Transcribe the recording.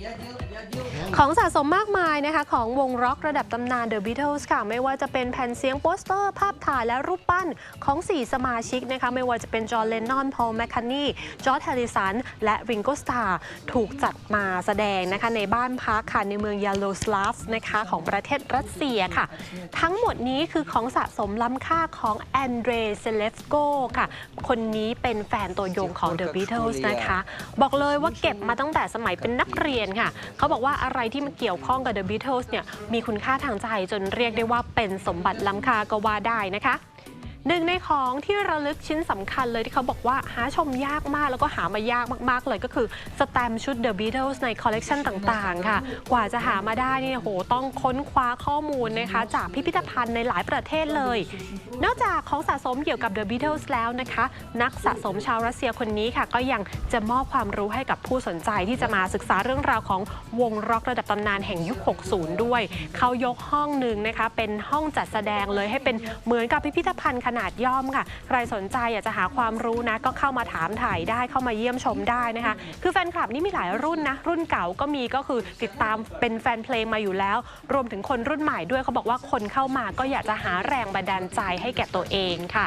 Yeah, dude. ของสะสมมากมายนะคะของวงร็อกระดับตำนาน The Beatles ค่ะ ไม่ว่าจะเป็นแผ่นเสียงโปสเตอร์ ภาพถ่ายและรูปปั้นของ 4 สมาชิกนะคะไม่ว่าจะเป็นจอห์นเลนนอน พอลแมคค n นนีจอร์จแฮริสัน และริงโกสตาร์ถูกจัดมาแสดงนะคะในบ้านพักค่ะในเมืองยาโลสลาฟนะคะของประเทศรัสเซียค่ะ ทั้งหมดนี้คือของสะสมล้ำค่าของแอนเดรเซเลฟโกค่ะ คนนี้เป็นแฟนตัวยงของ The Beatles นะคะ บอกเลยว่าเก็บมาตั้งแต่สมัยเป็นนักเรียนค่ะเขาบอกว่าอะไรที่มันเกี่ยวข้องกับ The Beatles เนี่ยมีคุณค่าทางใจจนเรียกได้ว่าเป็นสมบัติล้ำค่าก็ว่าได้นะคะ หนึ่งในของที่ระลึกชิ้นสำคัญเลยที่เขาบอกว่าหาชมยากมากแล้วก็หามายากมาก ๆ เลยก็คือสแตมป์ชุด The Beatles ในคอลเลกชันต่างๆ ค่ะ กว่าจะหามาได้เนี่ยโหต้องค้นคว้าข้อมูลนะคะ จากพิพิธภัณฑ์ในหลายประเทศเลย นอกจากของสะสมเกี่ยวกับ The Beatles แล้วนะคะ นักสะสมชาวรัสเซียคนนี้ค่ะ ก็ยังจะมอบความรู้ให้กับผู้สนใจที่จะมาศึกษาเรื่องราวของวงร็อกระดับตำนานแห่งยุค 60 ด้วย เขายกห้องหนึ่งนะคะเป็นห้องจัดแสดงเลยให้เป็นเหมือนกับพิพิธภัณฑ์ขนาดนาดย่อมค่ะ ใครสนใจอยากจะหาความรู้นะ ก็เข้ามาถามถ่ายได้เข้ามาเยี่ยมชมได้นะคะ คือแฟนคลับนี่มีหลายรุ่นนะ รุ่นเก่าก็มีก็คือติดตามเป็นแฟนเพลงมาอยู่แล้ว รวมถึงคนรุ่นใหม่ด้วยเขาบอกว่าคนเข้ามาก็อยากจะหาแรงบันดาลใจให้แก่ตัวเองค่ะ